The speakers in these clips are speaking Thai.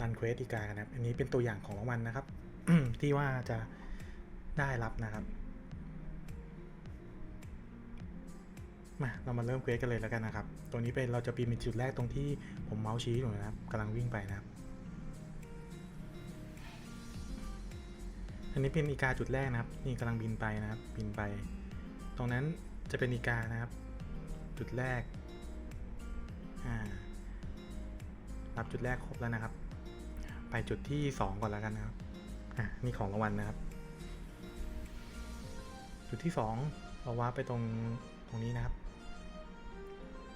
รันเควสอีกานะครับ อันนี้เป็นตัวอย่างของรางวัลนะครับ ที่ว่าจะได้รับนะครับมาเรามาเริ่มเควสกันเลยแล้วกันนะครับตรงนี้เป็นเราจะปีนเป็นจุดแรกตรงที่ผมเมาส์ชี้อยู่นะครับกำลังวิ่งไปนะครับ อันนี้เป็นอีกาจุดแรกนะครับ นี่กำลังบินไปนะครับ บินไป ตรงนั้นจะเป็นอีกานะครับ จุดแรก อ่า รับจุดแรกครบแล้วนะครับ ไปจุดที่สองก่อนแล้วกันนะครับ อะนี่ของรางวัลนะครับ จุดที่สองเราว้าไปตรงตรงนี้นะครับ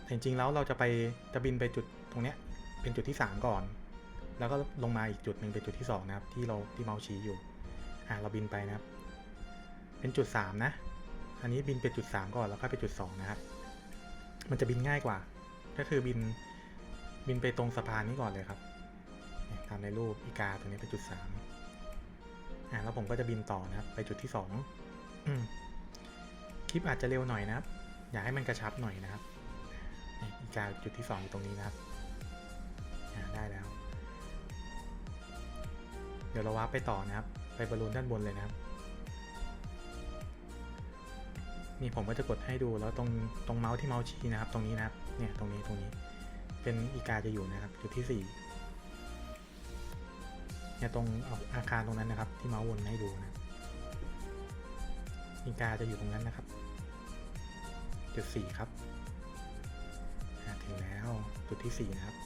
แต่จริงๆแล้วเราจะไปจะบินไปจุดตรงเนี้ยเป็นจุดที่สามก่อน แล้วก็ลงมาอีกจุดหนึ่งเป็นจุดที่สองนะครับ ที่เราที่เมาส์ชี้อยู่ อะเราบินไปนะครับ เป็นจุดสามนะ อันนี้บินไปจุดสามก่อนแล้วก็ไปจุดสองนะครับ มันจะบินง่ายกว่า ก็คือบินบินไปตรงสะพานนี้ก่อนเลยครับ ตามในรูปอีกาตรงนี้เป็นจุดสามอ่าแล้วผมก็จะบินต่อนะครับ ไปจุดที่สองคลิปอาจจะเร็วหน่อยนะครับ อยากให้มันกระชับหน่อยนะครับอีกาจุดที่สองอยู่ตรงนี้นะครับได้แล้ว เดี๋ยวเราวาร์ปไปต่อนะครับ ไปบอลลูนด้านบนเลยนะครับนี่ผมก็จะกดให้ดูแล้วตรงตรงเมาส์ที่เมาส์ชี้นะครับ ตรงนี้นะครับ เนี่ยตรงนี้ตรงนี้ เป็นอีกาจะอยู่นะครับจุดที่สี่ เนี่ยตรงอาคารตรงนั้นนะครับ ที่เมาวนให้ดูนะอีกาจะอยู่ตรงนั้นนะครับจุดสี่ครับถึงแล้วจุดที่สี่นะครับ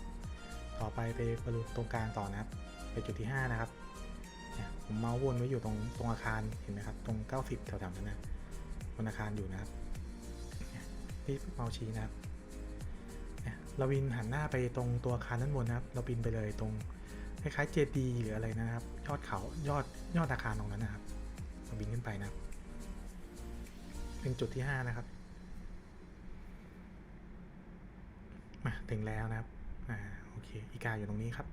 ต่อไปไปบอลลูนตรงกลางต่อนะครับไปจุดที่ห้านะครับผมเมาส์วนไว้อยู่ตรงตรงอาคารเห็นไหมครับ ตรง 90แถวๆนั้นนะบนอาคารอยู่นะครับนี่ยที่เมาส์ชี้นะครับเนี่ยเราบินหันหน้าไปตรงตัวอาคารด้านบนนะครับ เราบินไปเลยตรง คล้ายๆเจดีหรืออะไรนะครับ ยอดเขายอดยอดอาคารตรงนั้นนะครับบินขึ้นไปนะเป็นจุดที่ห้านะครับมาถึงแล้วนะครับอ่าโอเคอีกาอยู่ตรงนี้ครับ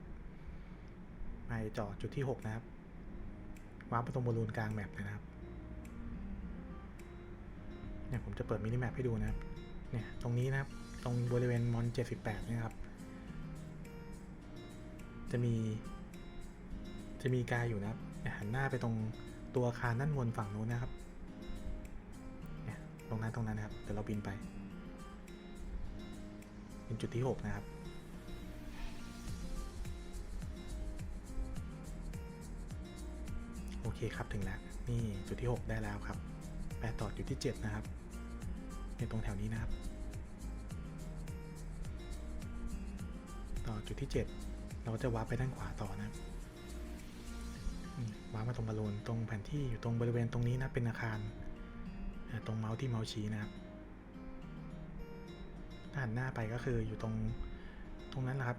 ไปจอดจุดที่ 6 นะครับวางไปตรงบอลลูนกลางแมปนะครับเนี่ยผมจะเปิดมินิแมปให้ดูนะครับเนี่ยตรงนี้นะครับ ตรงบริเวณมอน78นะครับ จะมี จะมีกายอยู่นะครับหันหน้าไปตรงตัวอาคารด้านบนฝั่งนู้นนะครับเนี่ยตรงนั้นตรงนั้นนะครับเดี๋ยวเราบินไป เป็นจุดที่ 6 นะครับ โอเคครับถึงแล้ว นี่จุดที่ 6 ได้แล้วครับไปต่อจุดที่ 7 นะครับในตรงแถวนี้นะครับ ต่อจุดที่ 7 เราจะวาร์ปไปด้านขวาต่อนะวาร์ปมาตรงบอลลูนตรงแผนที่อยู่ตรงบริเวณตรงนี้นะเป็นอาคาร ตรงเมาส์ที่เมาส์ชี้นะครับหันหน้าไปก็คืออยู่ตรงตรงนั้นนะครับ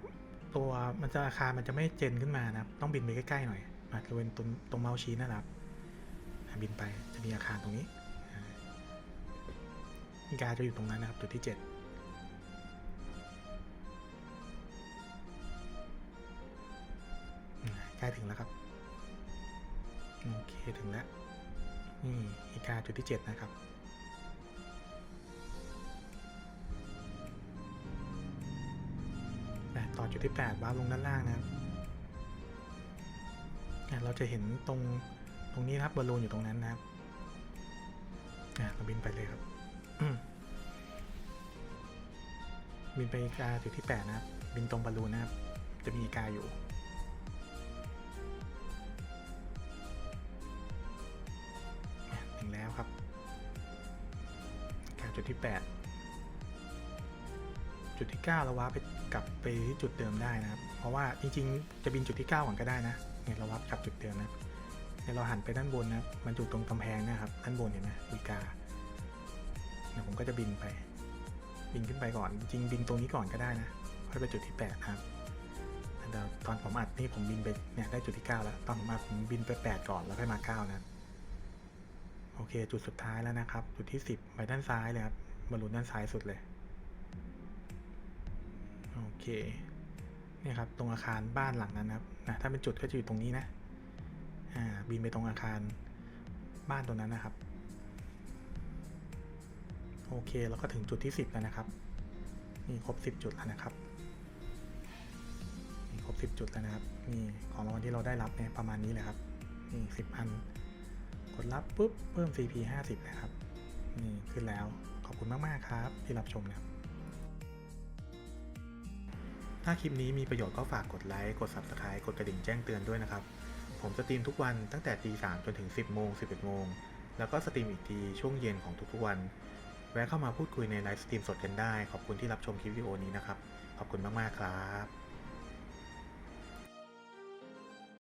ตัวมันจะอาคารมันจะไม่เจนขึ้นมานะครับ ต้องบินไปใกล้ๆหน่อยบริเวณตรงตรงเมาส์ชี้นะครับบินไปจะมีอาคารตรงนี้กาจะอยู่ตรงนั้นนะครับจุดที่ 7 กล้ถึงแล้วครับ โอเคถึงแล้ว นี่อีกาจุดที่เจ็ดนะครับอ่ต่อจุดที่ 8วาลงด้านล่างนะครับเราจะเห็นตรงตรงนี้ครับบอลลูนอยู่ตรงนั้นนะครับเราบินไปเลยครับบินไปอีกาจุดที่ 8 นะครับ บินตรงบอลลูนนะครับ จะมีอีกาอยู่ จุดที่ 8 จุดที่ 9 เราว้าร์ปไปกลับไปที่จุดเดิมได้นะครับ เพราะว่าจริงๆ จะบินจุดที่ 9ก่อนก็ได้นะเนี่ยเราวับกลับจุดเดิมนะเนี่ยเราหันไปด้านบนนะมันอยู่ตรงกำแพงนะครับด้านบนเห็นไหมวีกาเดี๋ยผมก็จะบินไป บินขึ้นไปก่อน จริงบินตรงนี้ก่อนก็ได้นะค่อยไปจุดที่8ครับตอนผมอัดนี่ผมบินไปเนี่ยได้จุดที่ 9 แล้ว ตอนผมอัดผมบินไป 8 ก่อนแล้วค่อยมา 9 นะ อเค จุดสุดท้ายแล้วนะครับ จุดที่ 10 ไปด้านซ้ายเลยครับบอลลูนด้านซ้ายสุดเลย โอเคเนี่ยครับ ตรงอาคารบ้านหลังนั้นนะครับนะถ้าเป็นจุดก็จะอยู่ตรงนี้นะ อ่า บินไปตรงอาคารบ้านตรงนั้นนะครับ โอเค แล้วก็ถึงจุดที่ 10 แล้วนะครับ นี่ครบ 10 จุดแล้วนะครับนี่ครบ 10 จุดแล้วนะครับ นี่ของรางวัลที่เราได้รับเนี่ยประมาณนี้เลยครับ นี่10อัน กดรับปุ๊บเพิ่ม CP 50เลยครับ นี่ขึ้นแล้ว ขอบคุณมาก ๆ ครับ ที่รับชมนะถ้าคลิปนี้มีประโยชน์ก็ฝากกดไลค์ กด Subscribe กดกระดิ่งแจ้งเตือนด้วยนะครับ ผมสตรีมทุกวันตั้งแต่ตีสามจนถึง 10 โมง 11 โมง แล้วก็สตรีมอีกทีช่วงเย็นของทุกๆวัน แวะเข้ามาพูดคุยในไลฟ์สตรีมสดกันได้ ขอบคุณที่รับชมคลิปวิดีโอนี้นะครับ ขอบคุณมาก ๆ ครับ